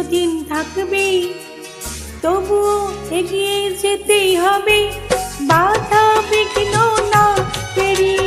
চিরদিন থাকবে তবুও এগিয়ে যেতেই হবে। বাধা বিঘ্ন না পেরিয়ে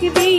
be